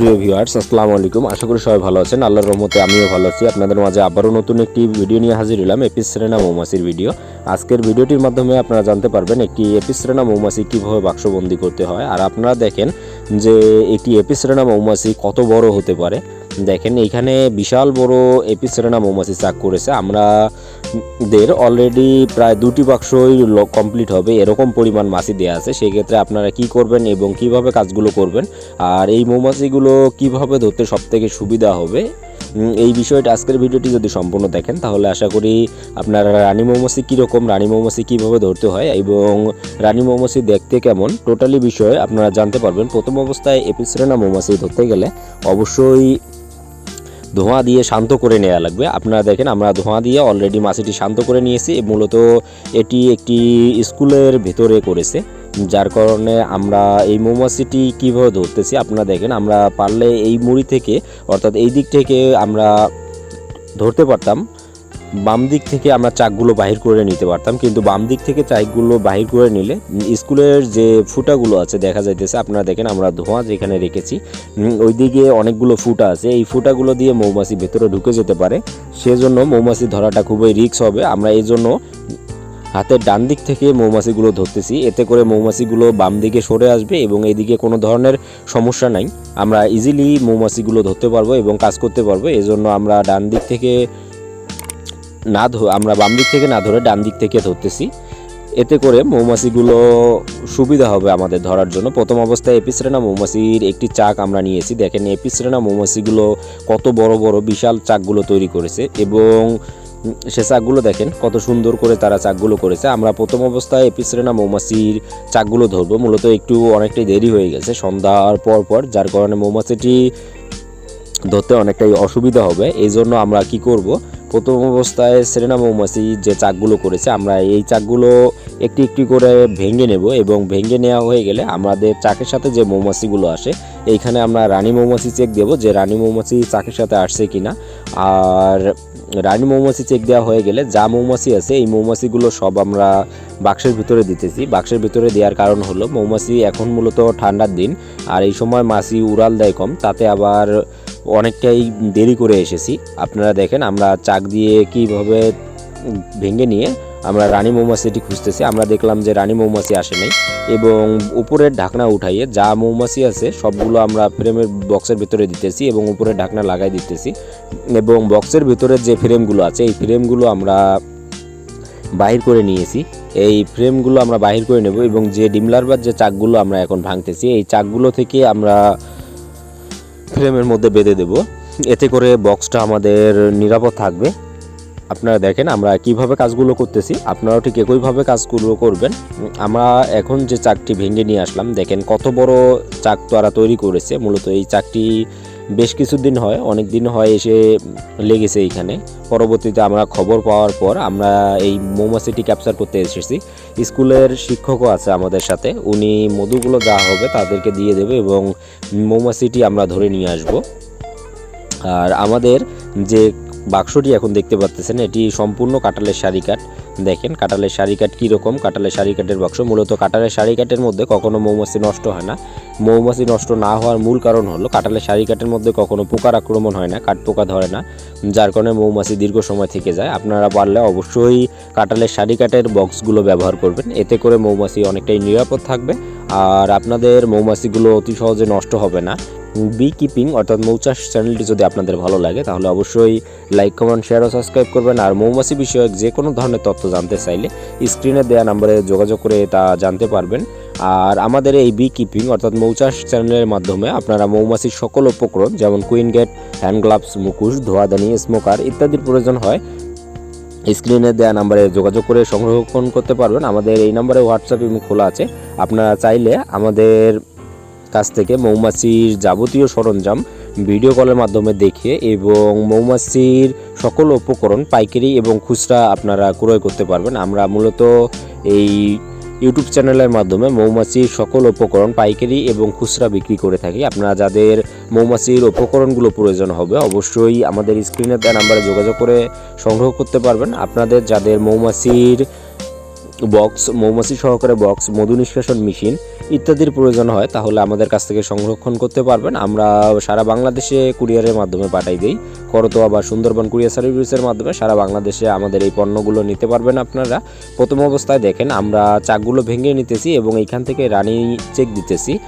Viewers আসসালামু আলাইকুম। আশা করি সবাই ভালো আছেন। আল্লাহর রহমতে আমিও ভালো আছি। আপনাদের মাঝে আবারও নতুন একটি ভিডিও নিয়ে হাজির হলাম এপিসরেনা মৌমাছির ভিডিও আজকের ভিডিওটির মাধ্যমে আপনারা জানতে পারবেন একটি এপিসরেনা মৌমাছি কীভাবে বাক্সবন্দি করতে হয়। আর আপনারা দেখেন যে একটি এপিসরেনা মৌমাছি কত বড় হতে পারে। দেখেন এইখানে বিশাল বড় এপিসরেনা মৌমাছি চাক করেছে। আমরা দের অলরেডি প্রায় দুটি বাক্সই কমপ্লিট হবে। এরকম পরিমাণ মাছি দেওয়া আছে। সেক্ষেত্রে আপনারা কি করবেন এবং কীভাবে কাজগুলো করবেন? আর এই মৌমাছিগুলো কীভাবে ধরতে সব থেকে সুবিধা হবে? এই বিষয়টা আজকের ভিডিওটি যদি সম্পূর্ণ দেখেন, তাহলে আশা করি আপনারা রানী মৌমাছি কীরকম, রানী মৌমাছি কীভাবে ধরতে হয় এবং রানী মৌমাছি দেখতে কেমন টোটালি বিষয়ে আপনারা জানতে পারবেন। প্রথম অবস্থায় এপিসরেনা মৌমাছি ধরতে গেলে অবশ্যই ধোঁয়া দিয়ে শান্ত করে নেওয়া লাগবে। আপনারা দেখেন, আমরা ধোঁয়া দিয়ে অলরেডি মাছিটি শান্ত করে নিয়েছি। মূলত এটি একটি স্কুলের ভেতরে করেছে, যার কারণে আমরা এই মৌমাছিটি কীভাবে ধরতেছি আপনারা দেখেন, আমরা পারলে এই মুড়ি থেকে, অর্থাৎ এই দিক থেকে আমরা ধরতে পারতাম। বাম দিক থেকে আমরা চাকগুলো বাহির করে নিতে পারতাম, কিন্তু বাম দিক থেকে চাকগুলো বাহির করে নিলে, স্কুলের যে ফুটাগুলো আছে, দেখা যাইতেছে, আপনারা দেখেন আমরা ধোঁয়া যেখানে রেখেছি ওইদিকে অনেকগুলো ফুটা আছে। এই ফুটাগুলো দিয়ে মৌমাছি ভেতরে ঢুকে যেতে পারে। সেজন্য মৌমাছি ধরাটা খুবই রিস্ক হবে। আমরা এই জন্য হাতের ডান দিক থেকে মৌমাছিগুলো ধরতেছি। এতে করে মৌমাছিগুলো বাম দিকে সরে আসবে এবং এদিকে কোনো ধরনের সমস্যা নাই। আমরা ইজিলি মৌমাছিগুলো ধরতে পারব এবং কাজ করতে পারব। এজন্য আমরা ডান দিক থেকে না আমরা বাম দিক থেকে না ধরে ডান দিক থেকে ধরতেছি। এতে করে মৌমাছিগুলো সুবিধা হবে আমাদের ধরার জন্য। প্রথম অবস্থায় এপিসরেনা মৌমাছির একটি চাক আমরা নিয়েছি। দেখেন এপিসরেনা মৌমাছিগুলো কত বড় বড় বিশাল চাকগুলো তৈরি করেছে এবং সে চাকগুলো দেখেন কত সুন্দর করে তারা চাকগুলো করেছে। আমরা প্রথম অবস্থায় এপিসরেনা মৌমাছির চাকগুলো ধরবো। মূলত একটু অনেকটাই দেরি হয়ে গেছে সন্ধ্যার পর পর, যার কারণে মৌমাছিটি ধরতে অনেকটাই অসুবিধা হবে। এই জন্য আমরা কি করব? প্রথম অবস্থায় সেরেনা মৌমাছি যে চাকগুলো করেছে, আমরা এই চাকগুলো একটি একটি করে ভেঙে নেব এবং ভেঙে নেওয়া হয়ে গেলে আমাদের চাকের সাথে যে মৌমাছিগুলো আসে, এইখানে আমরা রানী মৌমাছি চেক দেব যে রানী মৌমাছি চাকের সাথে আসছে কিনা। আর রানী মৌমাছি চেক দেওয়া হয়ে গেলে যা মৌমাছি আছে, এই মৌমাছিগুলো সব আমরা বাক্সের ভিতরে দিতেছি। বাক্সের ভিতরে দেওয়ার কারণ হলো, মৌমাছি এখন মূলত ঠান্ডার দিন, আর এই সময় মাছি উড়াল দেয় কম, তাতে আবার অনেকটাই দেরি করে এসেছি। আপনারা দেখেন, আমরা চাক দিয়ে কীভাবে ভেঙে নিয়ে আমরা রানী মৌমাছিটি খুঁজতেছি। আমরা দেখলাম যে রানী মৌমাছি আসে নাই এবং উপরের ঢাকনা উঠাইয়ে যা মৌমাছি আছে সবগুলো আমরা ফ্রেমের বক্সের ভিতরে দিতেছি এবং উপরের ঢাকনা লাগাই দিতেছি এবং বক্সের ভিতরে যে ফ্রেমগুলো আছে, এই ফ্রেমগুলো আমরা বাহির করে নিয়েছি। এই ফ্রেমগুলো আমরা বাহির করে নেব এবং যে ডিমলারবার যে চাকগুলো আমরা এখন ভাঙতেছি, এই চাকগুলো থেকে আমরা ফ্রেমের মধ্যে বেঁধে দেব। এতে করে বক্সটা আমাদের নিরাপদ থাকবে। আপনারা দেখেন আমরা কীভাবে কাজগুলো করতেছি। আপনারাও ঠিক একইভাবে কাজগুলো করবেন। আমরা এখন যে চাকটি ভেঙে নিয়ে আসলাম, দেখেন কত বড় চাক তারা তৈরি করেছে। মূলত এই চাকটি বেশ কিছুদিন হয় অনেক দিন হয় এসে লেগেছে এইখানে। পরবর্তীতে আমরা খবর পাওয়ার পর আমরা এই মৌমাছিটি ক্যাপচার করতে এসেছি। স্কুলের শিক্ষকও আছে আমাদের সাথে, উনি মধুগুলো দেওয়া হবে তাদেরকে দিয়ে দেবে এবং মৌমাছিটি আমরা ধরে নিয়ে আসব। আর আমাদের যে বাক্সটি এখন দেখতে পাচ্ছেন এটি সম্পূর্ণ কাটালের শাড়ি কাঠ। দেখেন কাটালের শাড়ি কাঠ কীরকম? কাটালের শাড়ি কাঠের বাক্স। মূলত কাটালের শাড়ি কাঠের মধ্যে কখনো মৌমাছি নষ্ট হয় না। মৌমাছি নষ্ট না হওয়ার মূল কারণ হলো কাটালের শাড়ি কাঠের মধ্যে কখনো পোকার আক্রমণ হয় না, কাঠ পোকা ধরে না, যার কারণে মৌমাছি দীর্ঘ সময় থেকে যায়। আপনারা পারলে অবশ্যই কাটালের শাড়ি কাঠের বক্সগুলো ব্যবহার করবেন। এতে করে মৌমাছি অনেকটাই নিরাপদ থাকবে, আর আপনাদের মৌমাছিগুলো অতি সহজে নষ্ট হবে না। বি কিপিং অর্থাৎ মৌচাষ চ্যানেলটি যদি আপনাদের ভালো লাগে, তাহলে অবশ্যই লাইক কমেন্ট শেয়ার ও সাবস্ক্রাইব করবেন। আর মৌমাছি বিষয়ক যে কোনো ধরনের তথ্য জানতে চাইলে স্ক্রিনে দেওয়া নাম্বারে যোগাযোগ করে তা জানতে পারবেন। আর আমাদের এই বি কিপিং অর্থাৎ মৌচাষ চ্যানেলের মাধ্যমে আপনারা মৌমাছির সকল উপকরণ, যেমন কুইন গেট হ্যান্ড গ্লাভস মুখোশ ধোয়াদানি স্মোকার ইত্যাদির প্রয়োজন হয় স্ক্রিনে দেওয়া নাম্বারে যোগাযোগ করে সংরক্ষণ করতে পারবেন। আমাদের এই নাম্বারে হোয়াটসঅ্যাপ খোলা আছে। আপনারা চাইলে আমাদের কাছ থেকে মৌমাছির যাবতীয় সরঞ্জাম ভিডিও কলের মাধ্যমে দেখে এবং মৌমাছির সকল উপকরণ, পাইকারি এবং খুচরা আপনারা ক্রয় করতে পারবেন। আমরা মূলত এই ইউটিউব চ্যানেলের মাধ্যমে মৌমাছির সকল উপকরণ, পাইকারি এবং খুচরা বিক্রি করে থাকি। আপনারা যাদের মৌমাছির উপকরণগুলো প্রয়োজন হবে, অবশ্যই আমাদের স্ক্রিনে দেওয়া নাম্বারে যোগাযোগ করে সংগ্রহ করতে পারবেন। আপনাদের যাদের মৌমাছির বক্স, মৌমাছি সহকারে বক্স, মধু নিষ্কাশন মেশিন ইত্যাদির প্রয়োজন হয়, তাহলে আমাদের কাছ থেকে সংরক্ষণ করতে পারবেন। আমরা সারা বাংলাদেশে কুরিয়ারের মাধ্যমে পাঠাই দিই। করতোয়া বা সুন্দরবন কুরিয়ার সার্ভিসের মাধ্যমে সারা বাংলাদেশে আমাদের এই পণ্যগুলো নিতে পারবেন আপনারা। প্রথম অবস্থায় দেখেন, আমরা চাকগুলো ভেঙে নিতেছি এবং এইখান থেকে রানি চেক দিতেছি।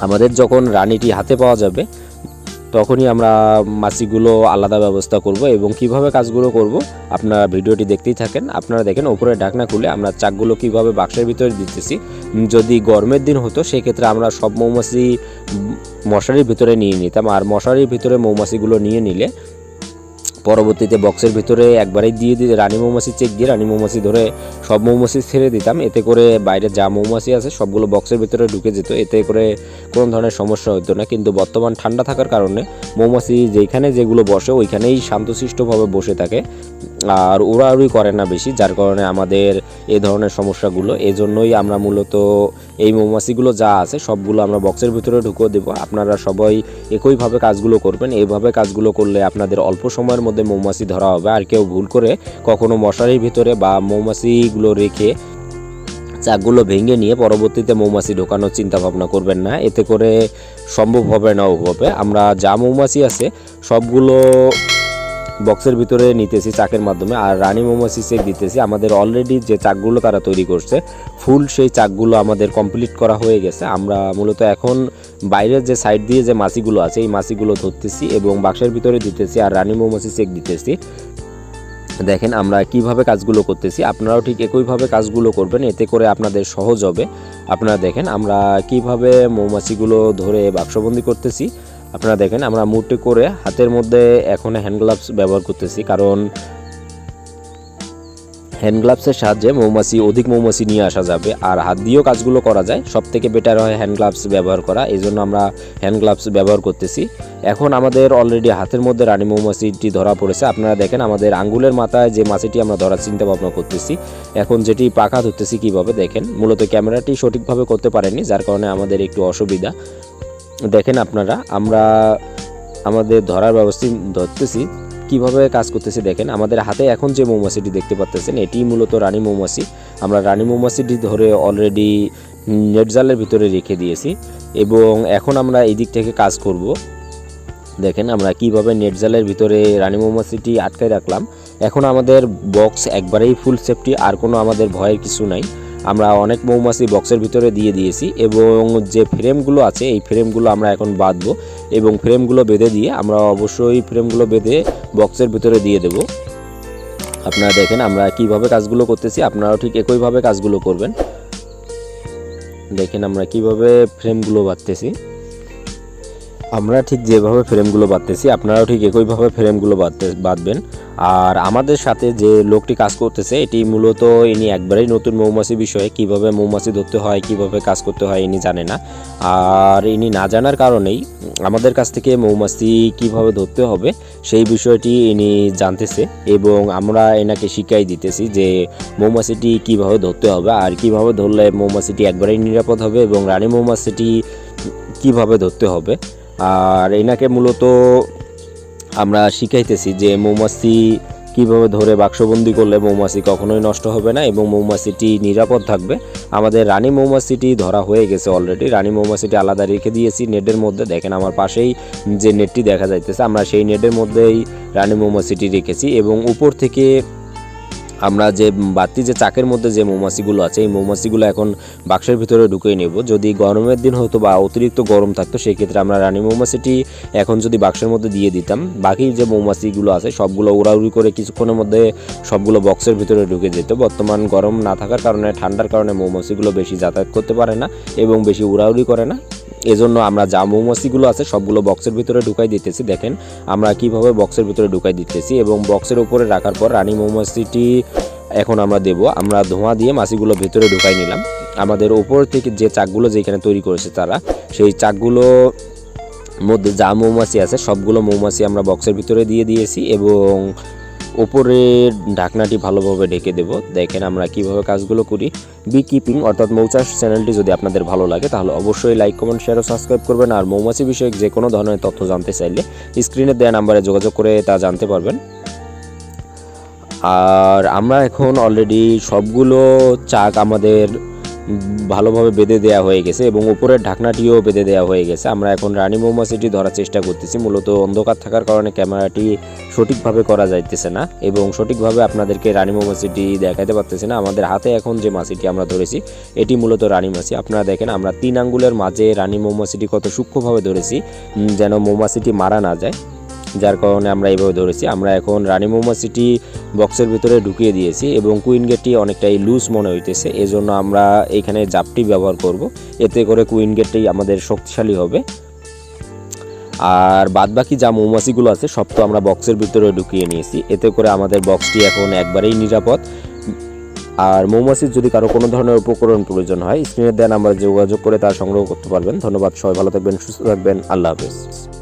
আমাদের যখন রানিটি হাতে পাওয়া যাবে তখনই আমরা মাছিগুলো আলাদা ব্যবস্থা করব এবং কীভাবে কাজগুলো করব, আপনারা ভিডিওটি দেখতেই থাকেন। আপনারা দেখেন ওপরে ঢাকনা খুলে আমরা চাকগুলো কীভাবে বাক্সের ভিতরে দিতেছি। যদি গরমের দিন হতো, সেক্ষেত্রে আমরা সব মৌমাছি মশারির ভিতরে নিয়ে নিতাম। আর মশারির ভিতরে মৌমাছিগুলো নিয়ে নিলে পরবর্তীতে বক্সের ভিতরে একবারেই দিয়ে দিতে রানী মৌমাছি চেক দিয়ে রানী মৌমাছি ধরে সব মৌমাছি ছেড়ে দিতাম। এতে করে বাইরে যা মৌমাছি আছে সবগুলো বক্সের ভিতরে ঢুকে যেত। এতে করে কোনো ধরনের সমস্যা হতো না। কিন্তু বর্তমান ঠান্ডা থাকার কারণে মৌমাছি যেখানে যেগুলো বসে, ওইখানেই শান্তশিষ্টভাবে বসে থাকে। আর উড়াউড়ি করে না বেশি, যার কারণে আমাদের এই ধরনের সমস্যাগুলো। এই জন্যই আমরা মূলত এই মৌমাছিগুলো যা আছে সবগুলো আমরা বক্সের ভিতরে ঢুকিয়ে দেবো। আপনারা সবাই একইভাবে কাজগুলো করবেন। এইভাবে কাজগুলো করলে আপনাদের অল্প সময়ের মধ্যে মৌমাছি ধরা হবে। আর কেউ ভুল করে কখনো মশারির ভিতরে বা মৌমাছিগুলো রেখে চাকগুলো ভেঙে নিয়ে পরবর্তীতে মৌমাছি ঢোকানোর চিন্তা ভাবনা করবেন না। এতে করে সম্ভব হবে না ওভাবে আমরা যা মৌমাছি আছে সবগুলো বক্সের ভিতরে নিতেছি চাকের মাধ্যমে, আর রানী মৌমাছি চেক দিতেছি। আমাদের অলরেডি যে চাকগুলো তারা তৈরি করছে ফুল সেই চাকগুলো আমাদের কমপ্লিট করা হয়ে গেছে। আমরা মূলত এখন বাইরের যে সাইড দিয়ে যে মাছিগুলো আছে, এই মাছিগুলো ধরতেছি এবং বাক্সের ভিতরে দিতেছি আর রানী মৌমাছি চেক দিতেছি। দেখেন আমরা কীভাবে কাজগুলো করতেছি। আপনারাও ঠিক একইভাবে কাজগুলো করবেন, এতে করে আপনাদের সহজ হবে। আপনারা দেখেন আমরা কীভাবে মৌমাছিগুলো ধরে বাক্সবন্দি করতেছি। আপনারা দেখেন, আমরা মুটে করে হাতের মধ্যে এখন হ্যান্ড গ্লাভস ব্যবহার করতেছি, কারণ হ্যান্ড গ্লাভসের সাহায্যে মৌমাছি, অধিক মৌমাছি নিয়ে আসা যাবে। আর হাত দিয়েও কাজগুলো করা যায় সব থেকে বেটার হয় হ্যান্ড গ্লাভস ব্যবহার করা এই জন্য আমরা হ্যান্ড গ্লাভস ব্যবহার করতেছি। এখন আমাদের অলরেডি হাতের মধ্যে রানী মৌমাছিটি ধরা পড়েছে, আপনারা দেখেন আমাদের আঙ্গুলের মাথায় যে মাছিটি আমরা ধরার চিন্তা ভাবনা করতেছি, এখন যেটি পাখা ধরতেছি কীভাবে, দেখেন, মূলত ক্যামেরাটি সঠিকভাবে করতে পারেনি যার কারণে আমাদের একটু অসুবিধা। দেখেন আপনারা, আমরা আমাদের ধরার ব্যবস্থা ধরতেছি। কীভাবে কাজ করতেছি দেখেন, আমাদের হাতে এখন যে মৌমাছিটি দেখতে পাচ্তেছেন, এটি মূলত রানী মৌমাছি। আমরা রানী মৌমাছিটি ধরে অলরেডি নেট জালের ভিতরে রেখে দিয়েছি এবং এখন আমরা এই দিক থেকে কাজ করব। দেখেন আমরা কীভাবে নেট জালের ভিতরে রানী মৌমাছিটি আটকায় রাখলাম। এখন আমাদের বক্স একবারেই ফুল সেফটি আর কোনো আমাদের ভয়ের কিছু নাই। আমরা অনেক মৌমাছি বক্সের ভিতরে দিয়ে দিয়েছি এবং যে ফ্রেমগুলো আছে, এই ফ্রেমগুলো আমরা এখন বাঁধবো এবং ফ্রেমগুলো বেঁধে দিয়ে আমরা অবশ্যই ফ্রেমগুলো বেঁধে বক্সের ভিতরে দিয়ে দেব। আপনারা দেখেন আমরা কীভাবে কাজগুলো করতেছি, আপনারাও ঠিক একইভাবে কাজগুলো করবেন। দেখেন আমরা কীভাবে ফ্রেমগুলো বাঁধতেছি। আমরা ঠিক যেভাবে ফ্রেমগুলো বাঁধতেছি, আপনারাও ঠিক একইভাবে ফ্রেমগুলো বাঁধতে, বাঁধবেন। আর আমাদের সাথে যে লোকটি কাজ করতেছে, এটি মূলত ইনি একবারেই নতুন মৌমাছি বিষয়ে কীভাবে মৌমাছি ধরতে হয়, কীভাবে কাজ করতে হয়, ইনি জানে না। আর ইনি না জানার কারণেই আমাদের কাছ থেকে মৌমাছি কীভাবে ধরতে হবে, সেই বিষয়টি ইনি জানতেছে এবং আমরা এনাকে শিখাই দিতেছি যে মৌমাছিটি কীভাবে ধরতে হবে আর কীভাবে ধরলে মৌমাছিটি একবারেই নিরাপদ হবে এবং রানী মৌমাছিটি কীভাবে ধরতে হবে। আর এনাকে মূলত আমরা শিখাইতেছি যে মৌমাছি কীভাবে ধরে বাক্সবন্দি করলে মৌমাছি কখনোই নষ্ট হবে না এবং মৌমাছিটি নিরাপদ থাকবে। আমাদের রানী মৌমাছিটি ধরা হয়ে গেছে অলরেডি রানী মৌমাছিটি আলাদা রেখে দিয়েছি নেটের মধ্যে। দেখেন আমার পাশেই যে নেটটি দেখা যাইতেছে, আমরা সেই নেটের মধ্যেই রানী মৌমাছিটি রেখেছি এবং উপর থেকে আমরা যে বাতি যে চাকের মধ্যে যে মৌমাছিগুলো আছে, এই মৌমাছিগুলো এখন বাক্সের ভিতরে ঢুকিয়ে নেব। যদি গরমের দিন হতো বা অতিরিক্ত গরম থাকতো, সেই ক্ষেত্রে আমরা রানী মৌমাছিটি এখন যদি বাক্সের মধ্যে দিয়ে দিতাম, বাকি যে মৌমাছিগুলো আছে, সবগুলো উড়াউড়ি করে কিছুক্ষণের মধ্যে সবগুলো বক্সের ভিতরে ঢুকে যেত। বর্তমান গরম না থাকার কারণে, ঠান্ডার কারণে মৌমাছিগুলো বেশি যাতায়াত করতে পারে না এবং বেশি উড়াউড়ি করে না। এজন্য আমরা যা মৌমাছিগুলো আছে সবগুলো বক্সের ভিতরে ঢুকাই দিতেছি। দেখেন, আমরা কীভাবে বক্সের ভিতরে ঢুকাই দিতেছি এবং বক্সের উপরে রাখার পর রানী মৌমাছিটি এখন আমরা দেব। আমরা ধোঁয়া দিয়ে মাছিগুলো ভেতরে ঢুকাই নিলাম। আমাদের ওপর থেকে যে চাকগুলো যেখানে তৈরি করেছে তারা, সেই চাকগুলো মধ্যে যা মৌমাছি আছে সবগুলো মৌমাছি আমরা বক্সের ভিতরে দিয়ে দিয়েছি এবং ওপরের ঢাকনাটি ভালোভাবে ঢেকে দেব। দেখেন আমরা কীভাবে কাজগুলো করি। বি কিপিং অর্থাৎ মৌচাষ চ্যানেলটি যদি আপনাদের ভালো লাগে, তাহলে অবশ্যই লাইক কমেন্ট শেয়ার ও সাবস্ক্রাইব করবেন। আর মৌমাছি বিষয়ক যে কোনো ধরনের তথ্য জানতে চাইলে স্ক্রিনে দেওয়া নাম্বারে যোগাযোগ করে তা জানতে পারবেন। আর আমরা এখন অলরেডি সবগুলো চাক আমাদের ভালোভাবে বেঁধে দেওয়া হয়ে গেছে এবং উপরের ঢাকনাটিও বেঁধে দেওয়া হয়ে গেছে। আমরা এখন রানী মৌমাছিটি ধরার চেষ্টা করতেছি। মূলত অন্ধকার থাকার কারণে ক্যামেরাটি সঠিকভাবে করা যাইতেছে না এবং সঠিকভাবে আপনাদেরকে রানী মৌমাছিটি দেখাতে পারতেছে না। আমাদের হাতে এখন যে মাছিটি আমরা ধরেছি, এটি মূলত রানী মাছি। আপনারা দেখেন, আমরা তিন আঙ্গুলের মাঝে রানী মৌমাছিটি কত সূক্ষ্মভাবে ধরেছি যেন মৌমাছিটি মারা না যায়। যার কারণে আমরা এইভাবে ধরেছি। আমরা এখন রানী মৌমাছিটি বক্সের ভিতরে ঢুকিয়ে দিয়েছি এবং কুইন গেটটি অনেকটাই লুজ মনে হইতেছে। এজন্য আমরা এখানে জাপটি ব্যবহার করব। এতে করে কুইন গেটটি আমাদের শক্তিশালী হবে। আর বাদবাকি যা মৌমাছিগুলো আছে, সব তো আমরা বক্সের ভিতরে ঢুকিয়ে নিয়েছি। এতে করে আমাদের বক্সটি এখন একবারেই নিরাপদ। আর মৌমাছির যদি কারও কোনো ধরনের উপকরণ প্রয়োজন হয় স্ক্রিনে দেওয়া নাম্বারে যোগাযোগ করে তা সংগ্রহ করতে পারবেন। ধন্যবাদ, সবাই ভালো থাকবেন, সুস্থ থাকবেন। আল্লাহ হাফেজ।